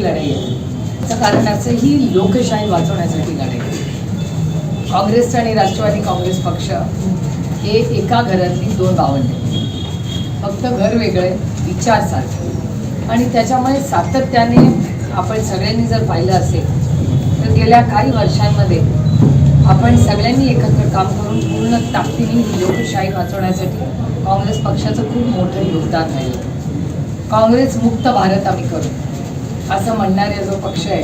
ही लढाई आहे. त्याचं कारण असं ही लोकशाही वाचवण्यासाठी लढाई आहे. काँग्रेस आणि राष्ट्रवादी काँग्रेस पक्ष हे एका घरातली दोन बावंडे फक्त घर वेगळे विचार सारखे आणि त्याच्यामुळे सातत्याने आपण सगळ्यांनी जर पाहिलं असेल तर गेल्या काही वर्षांमध्ये आपण सगळ्यांनी एकत्र काम करून पूर्ण ताकदीने ही लोकशाही वाचवण्यासाठी काँग्रेस पक्षाचं खूप मोठं योगदान राहिलं. काँग्रेस मुक्त भारत आम्ही करू. असं म्हणणारे जो पक्ष आहे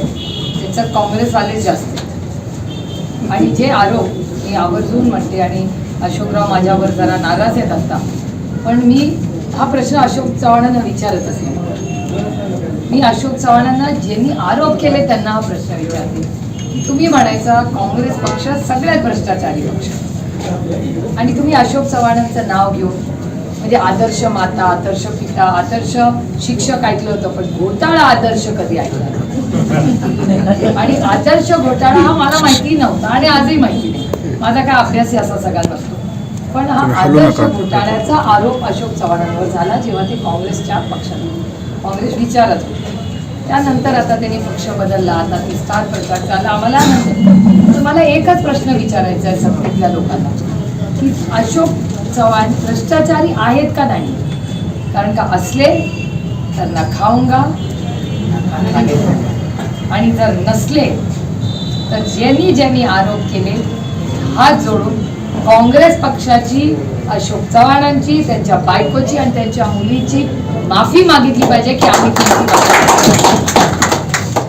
त्याचं काँग्रेसवालेच जास्त आहेत. आणि जे आरोप मी आवर्जून म्हणते आणि अशोकराव माझ्यावर जरा नाराज आहेत आता पण मी हा प्रश्न अशोक चव्हाणांना विचारत असेल. मी अशोक चव्हाणांना ज्यांनी आरोप केले त्यांना हा प्रश्न विचारते. की तुम्ही म्हणायचा काँग्रेस पक्ष सगळ्यात भ्रष्टाचारी पक्ष. आणि तुम्ही अशोक चव्हाणांचं नाव घेऊन म्हणजे आदर्श माता आदर्श पिता आदर्श शिक्षक ऐकलं होतं पण घोटाळा आदर्श कधी ऐकला. आणि आदर्श घोटाळा हा मला माहिती नव्हता आणि आजही माहिती नाही माझा काय अभ्यास असा सगळा नसतो पण हा आदर्श. घोटाळ्याचा आरोप अशोक चव्हाणांवर झाला जेव्हा ते काँग्रेसच्या पक्षात. काँग्रेस विचारत होते त्यानंतर आता त्यांनी पक्ष बदलला आता विस्तार प्रचार झाला आम्हाला मला एकच प्रश्न विचारायचा आहे सत्तेतल्या लोकांना की अशोक चव्हाण भ्रष्टाचारी आहेत का नाही? कारण का असले तर ना खाऊंगा आणि जर नसले तर ज्यांनी ज्यांनी आरोप केले हात जोडून काँग्रेस पक्षाची अशोक चव्हाणांची त्यांच्या बायकोची आणि त्यांच्या मुलीची माफी मागितली पाहिजे की आम्ही तुमची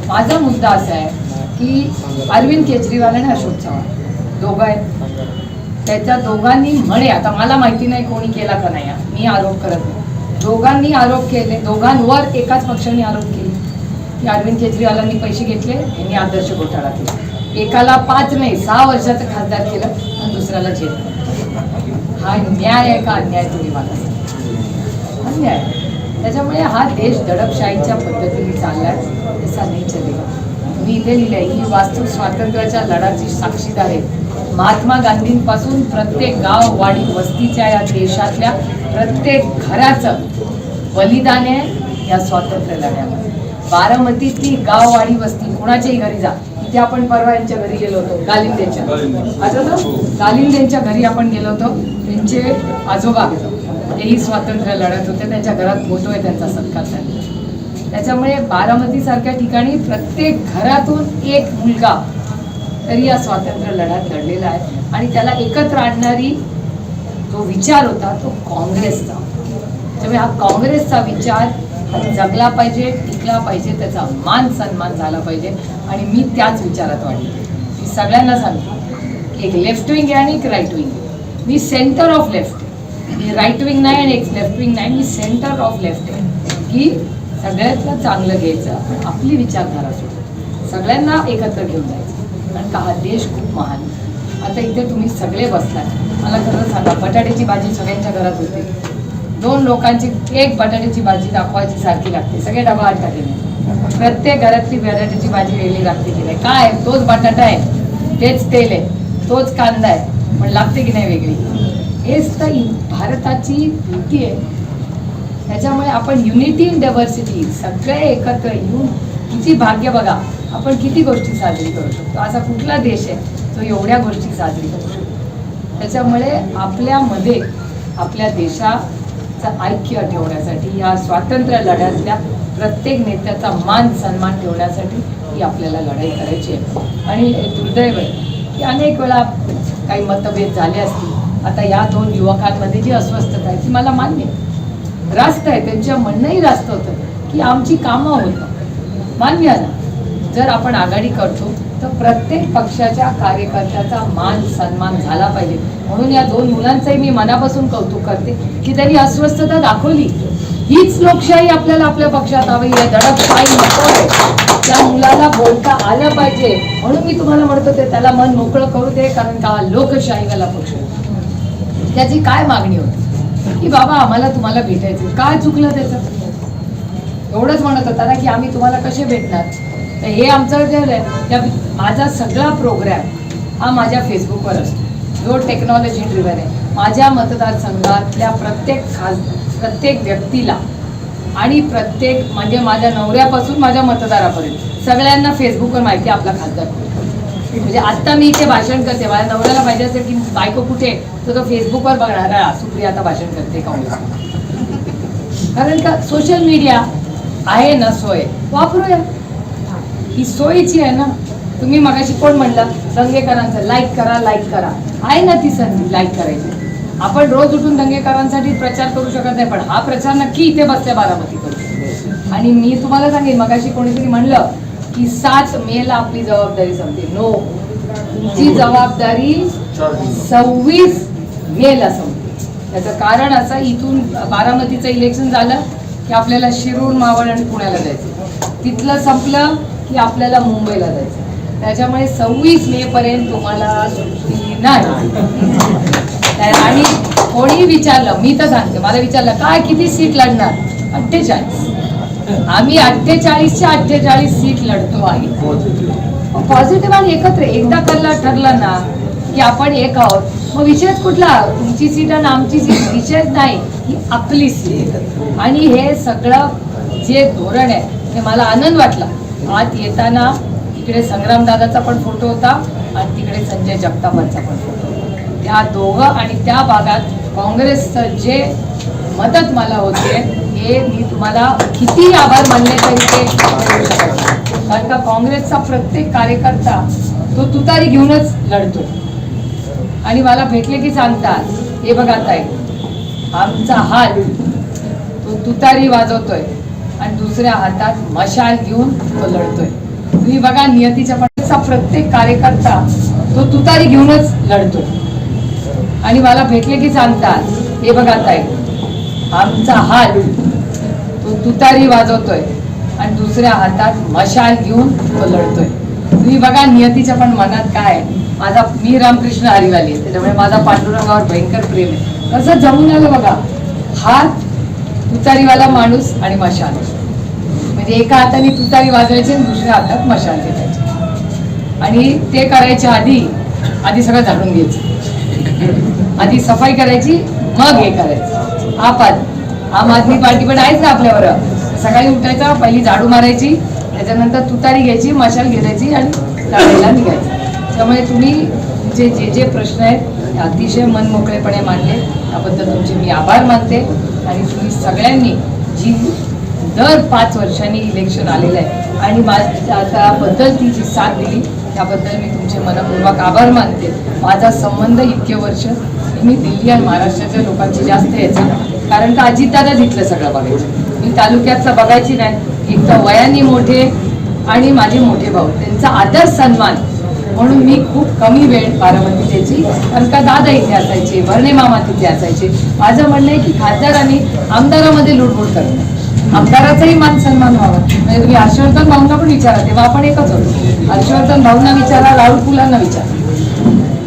माझा मुद्दा असा आहे की अरविंद केजरीवाल आणि अशोक चव्हाण दोघं आहेत. त्याच्या दोघांनी म्हणे आता मला माहिती नाही कोणी केला का नाही. मी आरोप करत नाही. दोघांनी आरोप केले दोघांवर एकाच पक्षाने आरोप केले. की अरविंद केजरीवालांनी पैसे घेतले यांनी आदर्श घोटाळा केला. एकाला पाच नाही सहा वर्षाचं खासदार केलं आणि दुसऱ्याला झेल हा न्याय आहे का अन्याय तुम्ही मला? अन्याय. त्याच्यामुळे हा देश दडपशाहीच्या पद्धतीने चाललाय तसा नाही चलेगा मी इथे लिहिलंय ही वास्तू स्वातंत्र्याच्या लढाची साक्षीदार आहे. महात्मा गांधींपासून प्रत्येक गाव वाडी वस्तीच्या या देशातल्या प्रत्येक घराचं बलिदान आहे या स्वातंत्र्य लढ्यामध्ये बारामतीतली गाव वाडी वस्ती कोणाच्याही घरी जा. इथे आपण परवा यांच्या घरी गेलो होतो गालिंदेच्या. आठवतं? गालिंदेच्या घरी आपण गेलो होतो. त्यांचे आजोबा तेही स्वातंत्र्य लढत होते. त्यांच्या घरात फोटो आहे त्यांचा सत्कार झाला त्याच्यामुळे बारामती सारख्या ठिकाणी प्रत्येक घरातून एक मुलगा तरी या स्वातंत्र्य लढ्यात लढलेला आहे. आणि त्याला एकत्र आणणारी जो विचार होता तो काँग्रेसचा. त्यामुळे हा काँग्रेसचा विचार हा जगला पाहिजे टिकला पाहिजे त्याचा मान सन्मान झाला पाहिजे. आणि मी त्याच विचारात वाढले. मी सगळ्यांना सांगतो की एक लेफ्ट विंग आहे आणि एक राईट विंग आहे. मी सेंटर ऑफ लेफ्ट मी राईट विंग नाही आणि एक लेफ्ट विंग नाही मी सेंटर ऑफ लेफ्ट आहे. की सगळ्यातलं चांगलं घ्यायचं आपली विचारधारा सोडून. सगळ्यांना एकत्र घेऊन जायचं. कारण का हा देश खूप महान. आता इथे तुम्ही सगळे बसलात. मला खरं सांगा बटाट्याची भाजी सगळ्यांच्या घरात होते. दोन लोकांची एक बटाट्याची भाजी दाखवायची सारखी लागते. सगळे डबा आठ टाकले प्रत्येक घरातली बटाट्याची भाजी वेगळी लागते की नाही? काय? तोच बटाटा आहे. तेच तेल आहे. तोच कांदा आहे. पण लागते की नाही वेगळी? हेच तर भारताची भीती आहे. त्याच्यामुळे आपण युनिटी इन डायव्हर्सिटी सगळे एकत्र येऊन किती भाग्य बघा आपण किती गोष्टी साजरी करू शकतो. असा कुठला देश आहे तो एवढ्या गोष्टी साजरी करू शकतो. त्याच्यामुळे आपल्यामध्ये आपल्या देशाचं ऐक्य ठेवण्यासाठी या स्वातंत्र्य लढ्यातल्या प्रत्येक नेत्याचा मान सन्मान ठेवण्यासाठी ही आपल्याला लढाई करायची आहे. आणि दुर्दैव आहे की अनेक वेळा काही मतभेद झाले असतील. आता या दोन युवकांमध्ये जी अस्वस्थता आहे ती मला मान्य आहे. रास्त आहे त्यांच्या म्हणणंही रास्त होतं की आमची कामं होतं मान्य ना जर आपण आघाडी करतो तर प्रत्येक पक्षाच्या कार्यकर्त्याचा मान सन्मान झाला पाहिजे. म्हणून या दोन मुलांचंही मी मनापासून कौतुक करते की त्यांनी अस्वस्थता दाखवली. हीच लोकशाही आपल्याला आपल्या पक्षात हवी. आहे दडपशाही नको. आहे त्या मुलाला बोलता आलं पाहिजे. म्हणून मी तुम्हाला म्हणत होते त्याला मन मोकळं करू दे कारण का हा लोकशाहीवाला पक्ष त्याची काय मागणी होती? की बाबा आम्हाला तुम्हाला भेटायचं काय चुकलं त्याचं? एवढंच म्हणत होता ना की आम्ही तुम्हाला कसे भेटणार? तर हे आमचं जे त्या माझा सगळा प्रोग्राम हा माझ्या फेसबुकवर असतो. जो टेक्नॉलॉजी ड्रिव्हन आहे. माझ्या मतदारसंघातल्या प्रत्येक खास प्रत्येक व्यक्तीला आणि प्रत्येक म्हणजे माझ्या नवऱ्यापासून माझ्या मतदारापर्यंत. सगळ्यांना फेसबुकवर माहिती आपला खासदार म्हणजे आत्ता मी इथे भाषण करते. माझ्या नवऱ्याला पाहिजे असेल की बायको कुठे तर तो फेसबुकवर बघणार. सुप्रिया आता भाषण करते काँग्रेस कारण का? सोशल मीडिया आहे ना सोय. वापरूया. ही सोयीची आहे ना तुम्ही मगाशी कोण म्हणलं? दंगेकरांचं लाईक करा लाईक करा. आहे ना ती संधी लाईक करायची. आपण रोज उठून दंगेकरांसाठी प्रचार करू शकत नाही पण हा प्रचार नक्की इथे बसल्या बारामती करू शकतो. आणि मी तुम्हाला सांगेन मगाशी कोणीतरी म्हणलं की सात मेला आपली जबाबदारी संपते. नो तुमची जबाबदारी सव्वीस मेला संपते. त्याचं कारण असं इथून बारामतीचं इलेक्शन झालं की आपल्याला शिरूर मावळ आणि पुण्याला जायचं तिथलं संपलं की आपल्याला मुंबईला जायचं त्याच्यामुळे सव्वीस मे पर्यंत तुम्हाला सुट्टी नाही. आणि कोणी विचारलं मी तर सांगते मला विचारलं काय किती सीट लढणार? अठ्ठेचाळीस. आम्ही अठ्ठेचाळीसच्या अठ्ठेचाळीस सीट लढतो आहे पॉझिटिव्ह आणि एकत्र. एकदा करला ठरलं ना की आपण एक आहोत. मग विषयच कुठला? तुमची सीट आणि आमची सीट विषयच नाही. ही आपली सीट. आणि हे सगळं जे धोरण आहे हे मला आनंद वाटला. आत येताना इकडे संग्रामदादाचा पण फोटो होता आणि तिकडे संजय जगतापांचा पण फोटो होता. त्या दोघं आणि त्या भागात काँग्रेसचं जे मदत मला होते हे मी तुम्हाला किती आभार मानले तरी ते कारण का काँग्रेसचा प्रत्येक कार्यकर्ता तो तुतारी घेऊनच लढतो. आणि मला भेटले की सांगतात हे बघा ताई आमचा हात तो तुतारी वाजवतोय आणि दुसऱ्या हातात मशाल घेऊन तो लढतोय. तुम्ही बघा नियतीच्या पटाचा प्रत्येक कार्यकर्ता तो तुतारी घेऊनच लढतो आणि मला भेटले की सांगतात हे बघा ताई आमचा हात तो तुतारी वाजवतोय आणि दुसऱ्या हातात मशाल घेऊन तो लढतोय. तुम्ही बघा नियतीच्या पण मनात काय आहे. माझा मी रामकृष्ण हरिवाली आहे त्याच्यामुळे माझा पांडुरंगावर भयंकर प्रेम आहे. कसं जमून आलं बघा हात तुतारीवाला माणूस आणि मशाल. म्हणजे एका हाताने तुतारी वाजवायची आणि दुसऱ्या हातात मशाल घेतायची आणि ते करायच्या आधी आधी सगळं झाडून घ्यायचं. आधी सफाई करायची मग हे करायचं. आपण आम आदमी पार्टी पण आहेच ना आपल्यावर. सकाळी उठायचा पहिली झाडू मारायची त्याच्यानंतर तुतारी घ्यायची मशाल घेरायची आणि लढायला निघायची. त्यामुळे तुम्ही जे जे जे प्रश्न आहेत ते अतिशय मनमोकळेपणे मांडले. त्याबद्दल तुमचे मी आभार मानते. आणि तुम्ही सगळ्यांनी जी दर पाच वर्षांनी इलेक्शन आलेलं आहे आणि माझ्या त्याबद्दल ती जी साथ दिली त्याबद्दल मी तुमचे मनपूर्वक आभार मानते. माझा संबंध इतके वर्ष मी दिल्ली आणि महाराष्ट्राच्या लोकांची जास्त यायचा कारण का अजितदादा तिथलं सगळं बघायचं. मी तालुक्यातलं बघायची नाही एक तर वयाने मोठे आणि माझे मोठे भाऊ त्यांचा आदर सन्मान म्हणून मी खूप कमी वेळ बारामती द्यायची. कारण का दादा इथे असायचे भरणे मामा तिथे असायचे. माझं म्हणणं आहे की खासदारांनी आमदारामध्ये लुडबुड करणं. आमदाराचाही मान सन्मान व्हावा. म्हणजे तुम्ही हर्षवर्धन भाऊंना पण विचारा तेव्हा आपण एकच होतो. हर्षवर्धन भाऊंना विचारा राहुल फुलांना विचारा.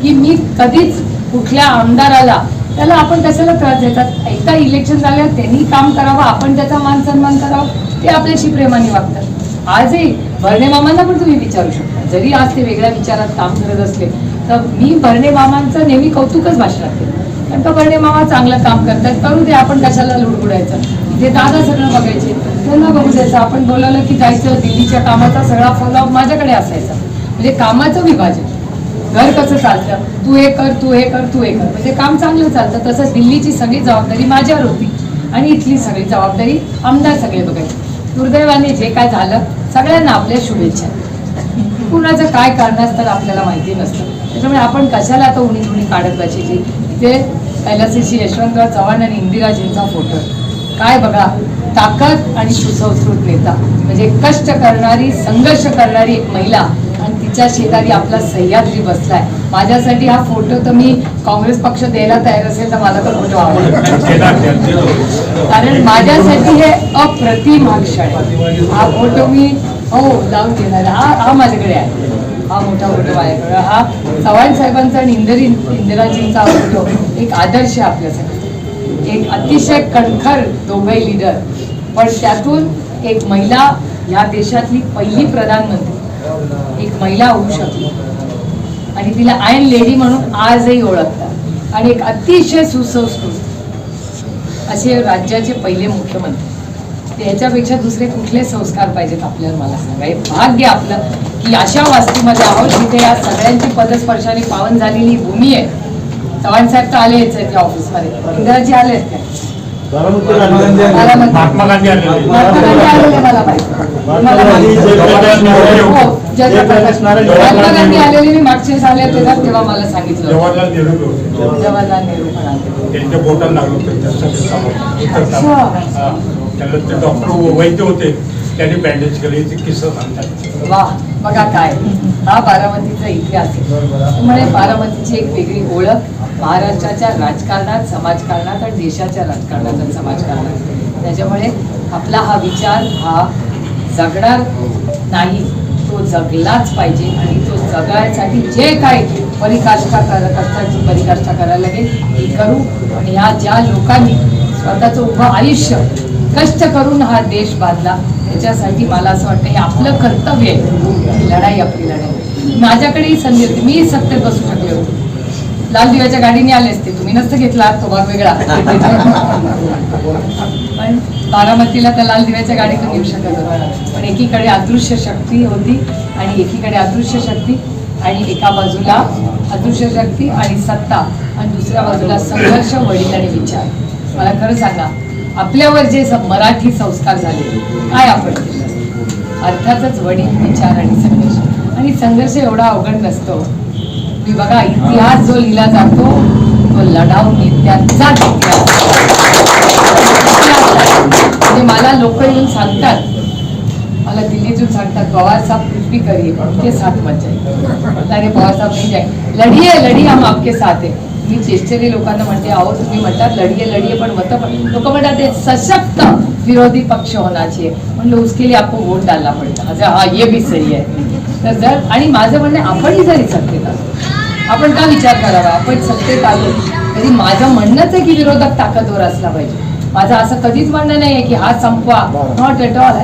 की मी कधीच कुठल्या आमदाराला त्याला आपण कशाला त्रास देतात? एकदा इलेक्शन झाल्यावर त्यांनी काम करावं आपण त्याचा मान सन्मान करावा ते आपल्याशी प्रेमाने वागतात. आजही भरणे मामांना पण तुम्ही विचारू शकता. जरी आज ते वेगळ्या विचारात काम करत असले तर मी भरणे मामांचं नेहमी कौतुकच भाषणात केलं कारण का भरणे मामा चांगलं काम करतात करू दे आपण कशाला लुडबुडायचं? ते दादा सगळं बघायचे त्यांना बघू द्यायचं. आपण बोलावलं की जायचं दिल्लीच्या कामाचा सगळा फॉलोअप माझ्याकडे असायचा. म्हणजे कामाचं विभाजन. घर कसं चालतं? तू हे कर तू हे कर तू हे कर. म्हणजे काम चांगलं चालतं. तसंच दिल्लीची सगळी जबाबदारी माझ्यावर होती. आणि इथली सगळी जबाबदारी आमदार सगळे बघायचे. दुर्दैवाने जे काय झालं सगळ्यांना आपल्या शुभेच्छा. कुणाचं काय कारणास्तव आपल्याला माहिती नसतं. त्याच्यामुळे आपण कशाला आता उणी उणी काढत बसायची? इथे कैलासीशी यशवंतराव चव्हाण आणि इंदिराजींचा फोटो. काय बघा ताकद आणि सुसंस्कृत नेता. म्हणजे कष्ट करणारी संघर्ष करणारी एक महिला आणि तिच्या शेजारी आपला सह्याद्री बसलाय. माझ्यासाठी हा फोटो तर मी काँग्रेस पक्ष द्यायला तयार असेल तर मला तर फोटो आवडेल. कारण माझ्यासाठी हे अप्रतिम क्षण आहे. हा फोटो मी हो जाऊन घेणार. हा हा माझ्याकडे आहे. हा मोठा फोटो माझ्याकडे. हा चव्हाण साहेबांचा आणि इंदिरी इंदिराजींचा फोटो. एक आदर्श आहे आपल्यासाठी. एक अतिशय कणखर दोघे लिडर पण त्यातून एक महिला या देशातली पहिली प्रधानमंत्री. एक महिला होऊ शकली. आणि तिला आयन लेडी म्हणून आजही ओळखतात. आणि एक अतिशय सुसंस्कृत असे राज्याचे पहिले मुख्यमंत्री. त्याच्यापेक्षा दुसरे कुठले संस्कार पाहिजेत आपल्याला मला सांगा? हे भाग्य आपलं की अशा वास्तूमध्ये आहोत जिथे या सगळ्यांची पदस्पर्शाने पावन झालेली भूमी आहे. चव्हाण साहेब तर आलेच आहेत या ऑफिसमध्ये. इंदिराजी आले आहेत काय. महात्मा गांधी आलेले मला. महात्मा गांधी आलेले मी वेळेस आले होते ना तेव्हा मला सांगितलं. जवाहरलाल नेहरू जवाहरलाल नेहरू पण आले त्यांच्या बोटाला लागलं. अच्छा. हा. त्याला ते डॉक्टर वैद्य होते. त्यांनी बँडेज केले ते किस्सा सांगतात. वा बघा काय. हा बारामतीचा इतिहास आहे. त्यामुळे बारामतीची एक वेगळी ओळख महाराष्ट्राच्या राजकारणात समाजकारणात आणि देशाच्या राजकारणात आणि समाजकारणात. त्याच्यामुळे आपला हा विचार हा जगणार नाही तो जगलाच पाहिजे आणि तो जगायसाठी जे काय परिकाष्ठा करत परिकाष्ठा करायला लागेल. ती करू आणि ह्या ज्या लोकांनी स्वतःचं उभं आयुष्य कष्ट करून हा देश बांधला. त्याच्यासाठी मला असं वाटतं हे आपलं कर्तव्य आहे. लढाई आपली लढाई माझ्याकडे ही संधी होती. मी सत्तेत बसू शकले होते लाल दिव्याच्या गाडीने आले असते. तुम्ही नसतं घेतला तो भाग वेगळा. पण बारामतीला त्या लाल दिव्याच्या गाडीतून येऊ शकत होता. पण एकीकडे अदृश्य शक्ती होती आणि एकीकडे अदृश्य शक्ती आणि एका बाजूला अदृश्य शक्ती आणि सत्ता आणि दुसऱ्या बाजूला संघर्ष वडील आणि विचार. मला खरं सांगा आपल्यावर जे स- मराठी संस्कार झाले काय आपण अर्थातच वडील विचार आणि संघर्ष. आणि संघर्ष एवढा अवघड नसतो. मी बघा इतिहास जो लिहिला जातो तो लढाऊ नेत्यांचाच इतिहास. म्हणजे मला लोक येऊन सांगतात. मला दिल्लीतून सांगतात पवारसाहेब कुछ भी करिए उनके साथ मत जाइए अरे पवारसाहेब म्हणजे लढी जाए लढिये लढी हम आपके साथ है मी चेष्टेने लोकांना म्हणते अहो तुम्ही म्हणतात लढिये लढिये पण मत पण. लोक म्हणतात ते सशक्त विरोधी पक्ष होना चाहिए म्हणलं उसके लिए आपको वोट डालना पडता. अच्छा हा ये भी सही आहे. तर जर आणि माझं म्हणणं आहे, आपणही जरी सत्तेत आलो आपण का विचार करावा? आपण सत्तेत आलो तरी माझं म्हणणंच आहे की विरोधक ताकदवर असला पाहिजे. माझं असं कधीच म्हणणं नाही आहे की हा संपवा. Not at all